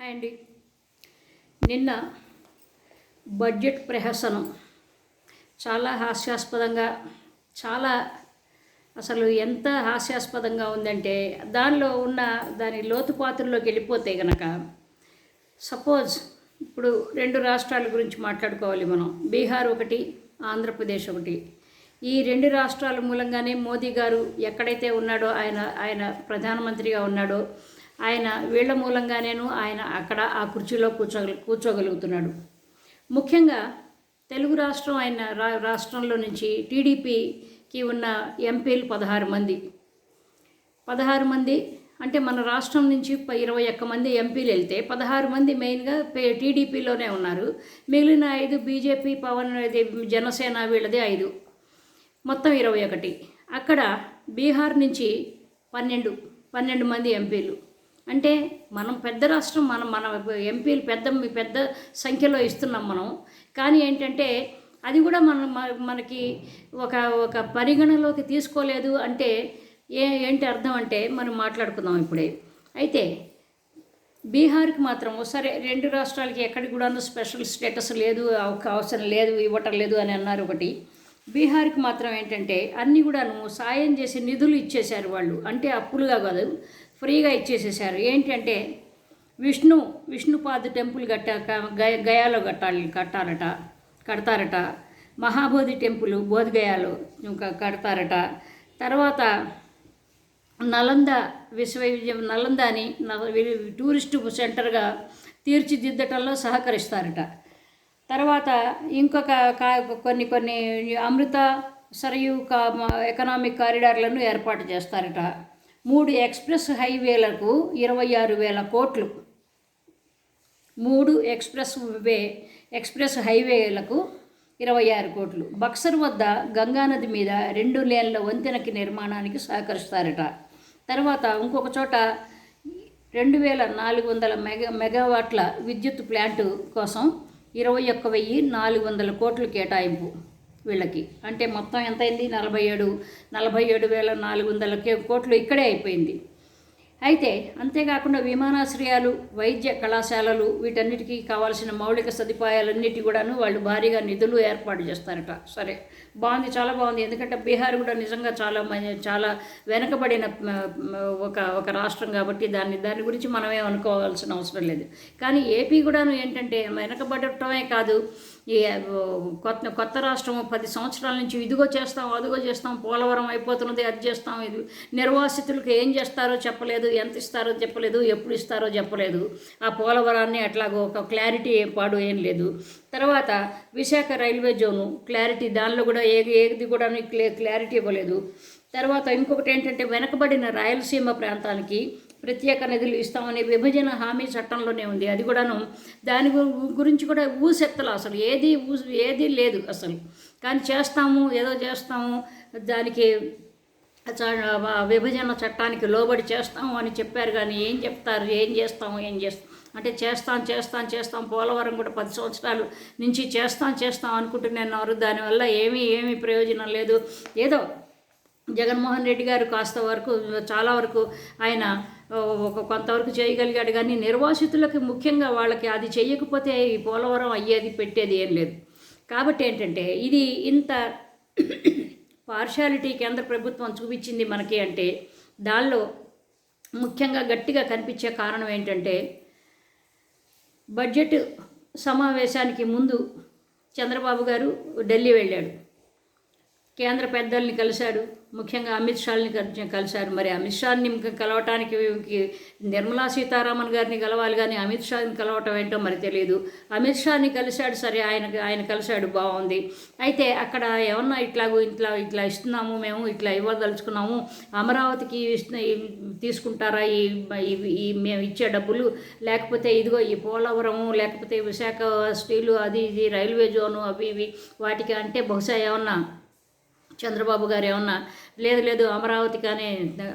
Hi అండి. నిన్న budget ప్రహసనం చాలా హాస్యాస్పదంగా చాలా అసలు ఎంత హాస్యాస్పదంగా ఉందంటే దానిలో ఉన్న దాని లోతుపాతుల్లోకి వెళ్ళిపోతే గనక సపోజ్ ఇప్పుడు రెండు రాష్ట్రాల గురించి మాట్లాడుకోవాలి మనం. బీహార్ ఒకటి ఆంధ్రప్రదేశ్ ఒకటి. ఈ రెండు రాష్ట్రాల మూలంగానే మోదీ గారు ఎక్కడైతే ఉన్నాడో ఆయన ఆయన ప్రధానమంత్రిగా ఉన్నాడో ఆయన వీళ్ళ మూలంగానేను ఆయన అక్కడ ఆ కుర్చీలో కూర్చో కూర్చోగలుగుతున్నాడు. ముఖ్యంగా తెలుగు రాష్ట్రం ఆయన రా రాష్ట్రంలో నుంచి టీడీపీకి ఉన్న ఎంపీలు పదహారు మంది. పదహారు మంది అంటే మన రాష్ట్రం నుంచి ఇరవై ఒక్క మంది ఎంపీలు వెళ్తే పదహారు మంది మెయిన్గా పే- టీడీపీలోనే ఉన్నారు. మిగిలిన ఐదు బీజేపీ పవన్ జనసేన వీళ్ళది ఐదు. మొత్తం ఇరవై ఒకటి. అక్కడ బీహార్ నుంచి పన్నెండు పన్నెండు మంది ఎంపీలు. అంటే మనం పెద్ద రాష్ట్రం మనం మన ఎంపీలు పెద్ద పెద్ద సంఖ్యలో ఇస్తున్నాం మనం. కానీ ఏంటంటే అది కూడా మన మనకి ఒక ఒక పరిగణలోకి తీసుకోలేదు అంటే ఏ ఏంటి అర్థం అంటే మనం మాట్లాడుకుందాం ఇప్పుడే. అయితే బీహార్కి మాత్రం సరే రెండు రాష్ట్రాలకి ఎక్కడికి కూడాను స్పెషల్ స్టేటస్ లేదు అవసరం లేదు ఇవ్వటం లేదు అని అన్నారు ఒకటి. బీహార్కి మాత్రం ఏంటంటే అన్నీ కూడాను సాయం చేసి నిధులు ఇచ్చేశారు వాళ్ళు. అంటే అప్పులుగా కాదు ఫ్రీగా ఇచ్చేసేసారు ఏంటంటే విష్ణు విష్ణుపాద టెంపుల్ కట్టాక గయాలో కట్టాలి కట్టాలట కడతారట. మహాబోధి టెంపుల్ బోధగయాలో ఇంకా కడతారట. తర్వాత నలంద విశ్వవిద్యం నలందాని న- టూరిస్ట్ సెంటర్గా తీర్చిదిద్దటంలో సహకరిస్తారట. తర్వాత ఇంకొక కా- కొన్ని కొన్ని అమృత సరయు కా ఎకనామిక్ కారిడార్లను ఏర్పాటు చేస్తారట. మూడు ఎక్స్ప్రెస్ హైవేలకు ఇరవై ఆరు వేల కోట్లు. మూడు ఎక్స్ప్రెస్ వే ఎక్స్ప్రెస్ హైవేలకు ఇరవై ఆరు కోట్లు. బక్సర్ వద్ద గంగానది మీద రెండు లేన్ల వంతెనకి నిర్మాణానికి సహకరిస్తారట. తర్వాత ఇంకొక చోట రెండు వేల నాలుగు వందల మెగా మెగావాట్ల విద్యుత్ ప్లాంటు కోసం ఇరవై ఒక్క వెయ్యి నాలుగు వందల కోట్లు కేటాయింపు. వీళ్ళకి. అంటే మొత్తం ఎంత అయింది నలభై ఏడు నలభై ఏడు వేల నాలుగు వందల కే- కోట్లు ఇక్కడే అయిపోయింది. అయితే అంతేకాకుండా విమానాశ్రయాలు వైద్య కళాశాలలు వీటన్నిటికీ కావాల్సిన మౌలిక సదుపాయాలన్నిటి కూడాను వాళ్ళు భారీగా నిధులు ఏర్పాటు చేస్తారట. సరే బాగుంది చాలా బాగుంది. ఎందుకంటే బీహార్ కూడా నిజంగా చాలా మ- చాలా వెనకబడిన ఒక ఒక రాష్ట్రం కాబట్టి దాన్ని దాని గురించి మనమే అనుకోవాల్సిన అవసరం లేదు. కానీ ఏపీ కూడాను ఏంటంటే వెనకబడటమే కాదు ఈ కొత్త కొత్త రాష్ట్రం పది సంవత్సరాల నుంచి ఇదిగో చేస్తాం అదిగో చేస్తాం పోలవరం అయిపోతున్నది అది చేస్తాం ఇది నిర్వాసితులకు ఏం చేస్తారో చెప్పలేదు ఎంత ఇస్తారో చెప్పలేదు ఎప్పుడు ఇస్తారో చెప్పలేదు. ఆ పోలవరాన్ని అట్లాగో ఒక క్లారిటీ ఏం పాడు ఏం లేదు. తర్వాత విశాఖ రైల్వే జోను క్లారిటీ దానిలో కూడా ఏది ఏది కూడా క్లారిటీ ఇవ్వలేదు. తర్వాత ఇంకొకటి ఏంటంటే వెనకబడిన రాయలసీమ ప్రాంతానికి ప్రత్యేక నిధులు ఇస్తామనే విభజన హామీ చట్టంలోనే ఉంది. అది కూడాను దాని గురించి కూడా ఊసెత్తలు అసలు. ఏది ఊ ఏది లేదు అసలు. కానీ చేస్తాము ఏదో చేస్తాము దానికి చ- విభజన చట్టానికి లోబడి చేస్తాము అని చెప్పారు కానీ ఏం చెప్తారు? ఏం చేస్తాము? ఏం చేస్తాం? అంటే చేస్తాం చేస్తాం చేస్తాం పోలవరం కూడా పది సంవత్సరాలు నుంచి చేస్తాం చేస్తాం అనుకుంటున్నారు దానివల్ల ఏమీ ఏమీ ప్రయోజనం లేదు. ఏదో జగన్మోహన్ రెడ్డి గారు కాస్త వరకు చాలా వరకు ఆయన ఒక కొంతవరకు చేయగలిగాడు. కానీ నిర్వాసితులకి ముఖ్యంగా వాళ్ళకి అది చేయకపోతే ఈ పోలవరం అయ్యేది పెట్టేది ఏం లేదు. కాబట్టి ఏంటంటే ఇది ఇంత పార్షాలిటీ కేంద్ర ప్రభుత్వం చూపించింది మనకి అంటే దానిలో ముఖ్యంగా గట్టిగా కనిపించే కారణం ఏంటంటే బడ్జెట్ సమావేశానికి ముందు చంద్రబాబు గారు ఢిల్లీ వెళ్ళాడు. కేంద్ర పెద్దల్ని కలిశాడు. ముఖ్యంగా అమిత్ షాని కలిసి- కలిశారు. మరి అమిత్ షాని కలవటానికి నిర్మలా సీతారామన్ గారిని కలవాలి కానీ అమిత్ షాని కలవటం ఏంటో మరి తెలియదు అమిత్ షాని కలిశాడు సరే ఆయన ఆయన కలిశాడు బాగుంది. అయితే అక్కడ ఏమన్నా ఇట్లాగూ ఇట్లా ఇట్లా ఇస్తున్నాము మేము ఇట్లా ఇవ్వదలుచుకున్నాము అమరావతికి తీసుకుంటారా ఈ ఈ- ఈ మేము ఇచ్చే డబ్బులు? లేకపోతే ఇదిగో ఈ పోలవరము లేకపోతే విశాఖ స్టీలు అది ఇది రైల్వే జోను అవి ఇవి వాటికి అంటే బహుశా ఏమన్నా చంద్రబాబు గారు ఏమన్నా లేదు లేదు అమరావతి కానీ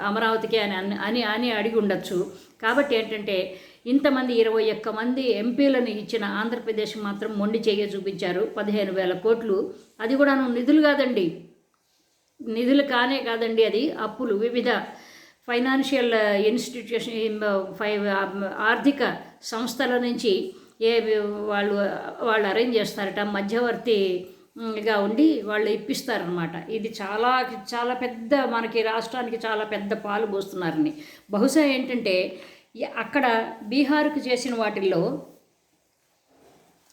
అమరావతికి అని అని అని అడిగి ఉండొచ్చు. కాబట్టి ఏంటంటే ఇంతమంది ఇరవై ఒక్క మంది ఎంపీలను ఇచ్చిన ఆంధ్రప్రదేశ్ మాత్రం మొండి చేయ చూపించారు. పదిహేను వేల కోట్లు. అది కూడా నిధులు కాదండి. నిధులు కానే కాదండి అది. అప్పులు వివిధ ఫైనాన్షియల్ ఇన్స్టిట్యూషన్ ఫైవ్ ఆర్థిక సంస్థల నుంచి ఏ వాళ్ళు వాళ్ళు అరేంజ్ చేస్తారట మధ్యవర్తి గా ఉండి వాళ్ళు ఇప్పిస్తారనమాట ఇది చాలా చాలా పెద్ద మనకి రాష్ట్రానికి చాలా పెద్ద పాలు పోస్తున్నారని. బహుశా ఏంటంటే అక్కడ బీహార్కు చేసిన వాటిల్లో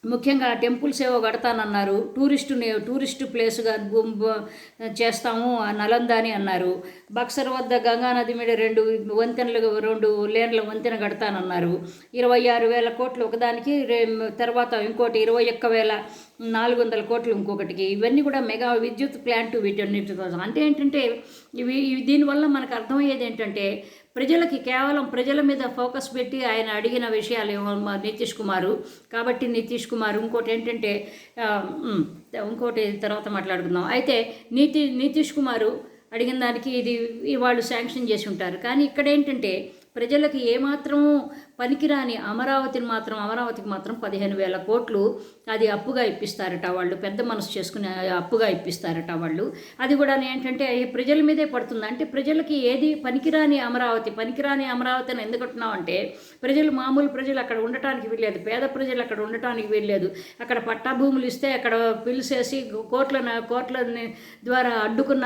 ముఖ్యంగా టెంపుల్స్ ఏవో కడతానన్నారు. టూరిస్టు టూరిస్టు ప్లేస్గా చేస్తాము నలంద అని అన్నారు. బక్సర్ వద్ద గంగానది మీద రెండు వంతెనలు రెండు లేన్ల వంతెన కడతానన్నారు. ఇరవై ఆరు వేల కోట్లు ఒకదానికి రే తర్వాత ఇంకోటి ఇరవై ఒక్క వేల నాలుగు వందల కోట్లు ఇంకొకటికి. ఇవన్నీ కూడా మెగా విద్యుత్ ప్లాంట్ వీటన్నిటి కోసం. అంటే ఏంటంటే ఇవి దీనివల్ల మనకు అర్థమయ్యేది ఏంటంటే ప్రజలకి కేవలం ప్రజల మీద ఫోకస్ పెట్టి ఆయన అడిగిన విషయాలు నితీష్ కుమారు. కాబట్టి నితీష్ కుమార్ ఇంకోటి ఏంటంటే ఇంకోటి తర్వాత మాట్లాడుకుందాం. అయితే నీతి నితీష్ కుమారు అడిగిన దానికి ఇది వాళ్ళు శాంక్షన్ చేసి ఉంటారు. కానీ ఇక్కడ ఏంటంటే ప్రజలకు ఏమాత్రం పనికిరాని అమరావతిని మాత్రం అమరావతికి మాత్రం పదిహేను వేల కోట్లు అది అప్పుగా ఇప్పిస్తారట వాళ్ళు పెద్ద మనసు చేసుకుని అప్పుగా ఇప్పిస్తారట వాళ్ళు. అది కూడా ఏంటంటే ప్రజల మీదే పడుతుంది. అంటే ప్రజలకి ఏది పనికిరాని అమరావతి పనికిరాని అమరావతి అని ఎందుకు అంటే ప్రజలు మామూలు ప్రజలు అక్కడ ఉండటానికి వీల్లేదు పేద ప్రజలు అక్కడ ఉండటానికి వీల్లేదు. అక్కడ పట్టా భూములు ఇస్తే అక్కడ పిలిచేసి కోట్ల కోట్ల ద్వారా అడ్డుకున్న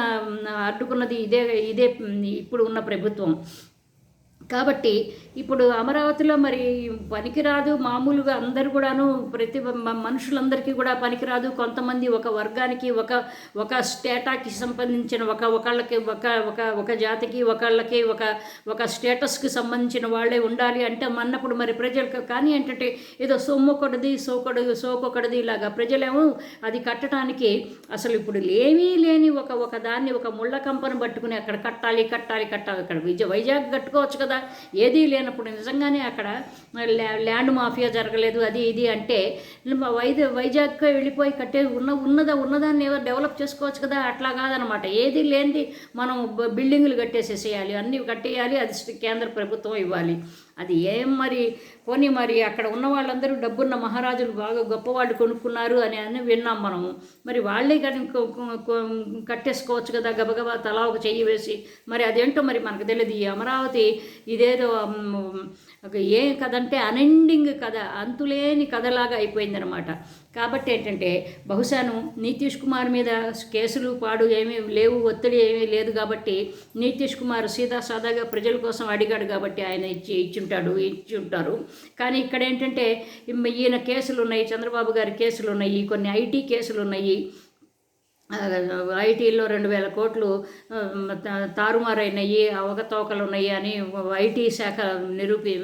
అడ్డుకున్నది ఇదే ఇదే ఇప్పుడు ఉన్న ప్రభుత్వం. కాబట్టి ఇప్పుడు అమరావతిలో మరి పనికిరాదు మామూలుగా అందరు కూడాను ప్రతి మనుషులందరికీ కూడా పనికిరాదు. కొంతమంది ఒక వర్గానికి ఒక ఒక స్టేటాకి సంబంధించిన ఒక ఒకళ్ళకి ఒక ఒక ఒక జాతికి ఒకళ్ళకి ఒక ఒక స్టేటస్కి సంబంధించిన వాళ్ళే ఉండాలి అంటే మన్నప్పుడు మరి ప్రజలకు కానీ ఏంటంటే ఏదో సొమ్మొకటిది సోకొడు సోకొకటిది ఇలాగా ప్రజలేమో అది కట్టడానికి అసలు ఇప్పుడు లేమీ లేని ఒక ఒక దాన్ని ఒక ముళ్ళ కంపను పట్టుకుని అక్కడ కట్టాలి కట్టాలి కట్టాలి. అక్కడ విజయ వైజాగ్ కట్టుకోవచ్చు కదా. ఏదీ లేనప్పుడు నిజంగానే అక్కడ ల్యాండ్ మాఫియా జరగలేదు అది ఇది అంటే వైజాగ్ వైజాగ్కి వెళ్ళిపోయి కట్టే ఉన్న ఉన్నదా ఉన్నదాన్ని ఎవరు డెవలప్ చేసుకోవచ్చు కదా? అట్లా కాదనమాట ఏది లేనిది మనం బిల్డింగులు కట్టేసేసేయాలి అన్నీ కట్టేయాలి అది కేంద్ర ప్రభుత్వం ఇవ్వాలి. అది ఏం మరి? పోనీ మరి అక్కడ ఉన్న వాళ్ళందరూ డబ్బున్న మహారాజులు బాగా గొప్పవాళ్ళు కొనుక్కున్నారు అని అని విన్నాం మనము. మరి వాళ్ళే కానీ కట్టేసుకోవచ్చు కదా గబగబా తలా ఒక చెయ్యి వేసి. మరి అదేంటో మరి మనకు తెలియదు ఈ అమరావతి ఇదేదో ఒక ఏ కథ అంటే అనెండింగ్ కథ అంతులేని కథలాగా అయిపోయిందనమాట కాబట్టి ఏంటంటే బహుశాను నితీష్ కుమార్ మీద కేసులు పాడు ఏమీ లేవు ఒత్తిడి ఏమీ లేదు కాబట్టి నితీష్ కుమార్ సీదా సాదాగా ప్రజల కోసం అడిగాడు కాబట్టి ఆయన ఇచ్చి ఇచ్చుంటాడు ఇచ్చి ఉంటారు కానీ ఇక్కడ ఏంటంటే ఈయన కేసులు ఉన్నాయి చంద్రబాబు గారి కేసులు ఉన్నాయి కొన్ని ఐటీ కేసులు ఉన్నాయి ఐటీల్లో రెండు వేల కోట్లు ఆ, తా- అవకతవకలు ఉన్నాయి అని ఐటీ శాఖ నిరూపి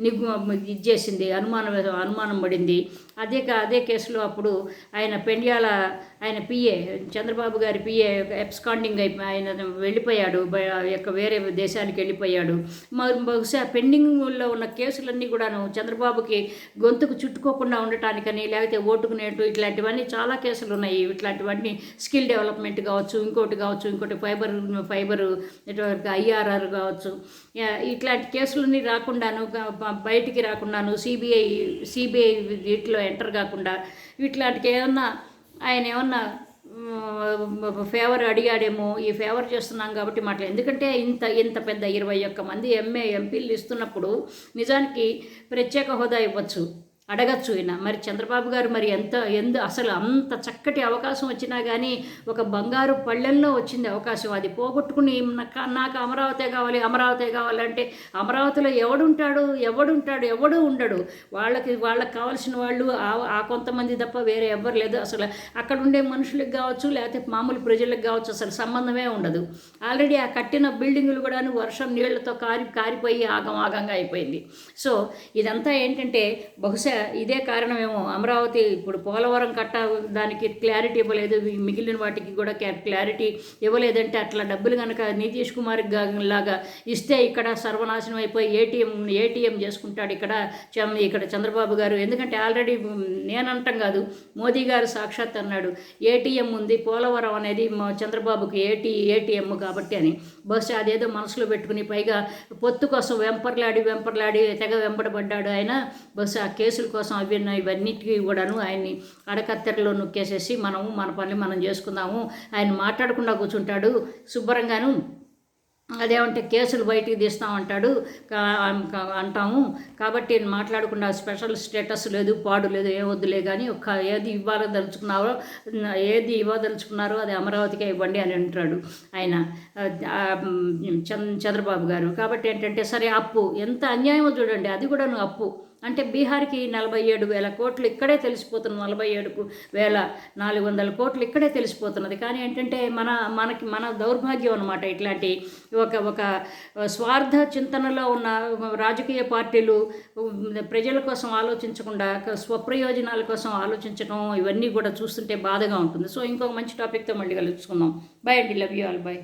నిగ్గు ఇచ్చేసింది అనుమానం అనుమానం పడింది. అదే అదే కేసులో అప్పుడు ఆయన పెండ్యాల ఆయన పిఏ చంద్రబాబు గారి పిఏ ఎబ్స్కాండింగ్ అయి ఆయన వెళ్ళిపోయాడు యొక్క వేరే దేశానికి వెళ్ళిపోయాడు. మరి బహుశా పెండింగ్లో ఉన్న కేసులన్నీ కూడాను చంద్రబాబుకి గొంతుకు చుట్టుకోకుండా ఉండటానికని లేకపోతే ఓటుకునేటు ఇట్లాంటివన్నీ చాలా కేసులు ఉన్నాయి ఇట్లాంటివన్నీ స్కిల్ డెవలప్మెంట్ కావచ్చు ఇంకోటి కావచ్చు ఇంకోటి ఫైబర్ ఫైబర్ ఐఆర్ఆర్ కావచ్చు. ఇట్లాంటి కేసులన్నీ రాకుండాను బయటికి రాకుండాను సిబిఐ సిబిఐ వీటిలో ఎంటర్ కాకుండా ఇట్లాంటికి ఏమన్నా ఆయన ఏమన్నా ఫేవర్ అడిగాడేమో ఈ ఫేవర్ చేస్తున్నాం కాబట్టి మాట్లాడు ఎందుకంటే ఇంత ఇంత పెద్ద ఇరవై ఒక్క మంది ఎంఏ ఎంపీలు ఇస్తున్నప్పుడు నిజానికి ప్రత్యేక హోదా ఇవ్వచ్చు. అడగచ్చు ఈయన. మరి చంద్రబాబు గారు మరి ఎంత ఎందు అసలు అంత చక్కటి అవకాశం వచ్చినా కానీ ఒక బంగారు పళ్ళెల్లో వచ్చింది అవకాశం. అది పోగొట్టుకుని నాకు అమరావతి కావాలి అమరావతి కావాలంటే అమరావతిలో ఎవడుంటాడు ఎవడుంటాడు ఎవడు ఉండడు. వాళ్ళకి వాళ్ళకి కావాల్సిన వాళ్ళు ఆ- ఆ కొంతమంది తప్ప వేరే ఎవ్వరు లేదు. అసలు అక్కడ ఉండే మనుషులకు కావచ్చు లేకపోతే మామూలు ప్రజలకు కావచ్చు అసలు సంబంధమే ఉండదు. ఆల్రెడీ ఆ కట్టిన బిల్డింగులు కూడా వర్షం నీళ్ళతో కారి కారిపోయి ఆగం ఆగంగా అయిపోయింది. సో ఇదంతా ఏంటంటే బహుశా ఇదే కారణమేమో అమరావతి ఇప్పుడు పోలవరం కట్ట దానికి క్లారిటీ ఇవ్వలేదు. మిగిలిన వాటికి కూడా క్లారిటీ ఇవ్వలేదంటే అట్లా డబ్బులు కనుక నితీష్ కుమార్ లాగా ఇస్తే ఇక్కడ సర్వనాశనం అయిపోయి ఏటీఎం ఏటీఎం చేసుకుంటాడు ఇక్కడ ఇక్కడ చంద్రబాబు గారు. ఎందుకంటే ఆల్రెడీ నేను కాదు. మోదీ గారు సాక్షాత్ అన్నాడు. ఏటీఎం ఉంది పోలవరం అనేది మా చంద్రబాబుకి ఏటీ ఏటీఎం కాబట్టి అని. బహుశా అదేదో మనసులో పెట్టుకుని పైగా పొత్తు కోసం వెంపర్లాడి వెంపర్లాడి తెగ వెంపడబడ్డాడు ఆయన. బహుశా ఆ కేసుల కోసం అభినయం ఇవన్నిటికీ కూడాను ఆయన్ని అడకత్తెరలో నొక్కేసేసి మనము మన పని మనం చేసుకుందాము. ఆయన మాట్లాడకుండా కూర్చుంటాడు. శుభ్రంగాను అదేమంటే కేసులు బయటికి తీస్తామంటాడు అంటాము. కాబట్టి మాట్లాడకుండా స్పెషల్ స్టేటస్ లేదు పాడు లేదు ఏ వద్దులే కానీ ఒక ఏది ఇవ్వాలదలుచుకున్నారో ఏది ఇవ్వదలుచుకున్నారో అది అమరావతికే ఇవ్వండి అని అంటాడు ఆయన. చంద్ర చంద్రబాబు గారు. కాబట్టి ఏంటంటే సరే అప్పు. ఎంత అన్యాయమో చూడండి అది కూడా అప్పు. అంటే బీహార్కి నలభై ఏడు వేల కోట్లు ఇక్కడే తెలిసిపోతున్నది నలభై ఏడుకు వేల నాలుగు వందల కోట్లు ఇక్కడే తెలిసిపోతున్నది. కానీ ఏంటంటే మన మనకి మన దౌర్భాగ్యం అనమాట ఇట్లాంటి ఒక ఒక స్వార్థ చింతనలో ఉన్న రాజకీయ పార్టీలు ప్రజల కోసం ఆలోచించకుండా స్వప్రయోజనాల కోసం ఆలోచించడం ఇవన్నీ కూడా చూస్తుంటే బాధగా ఉంటుంది. సో ఇంకొక మంచి టాపిక్తో మళ్ళీ కలుసుకుందాం. బాయ్ అండి. Love you all bye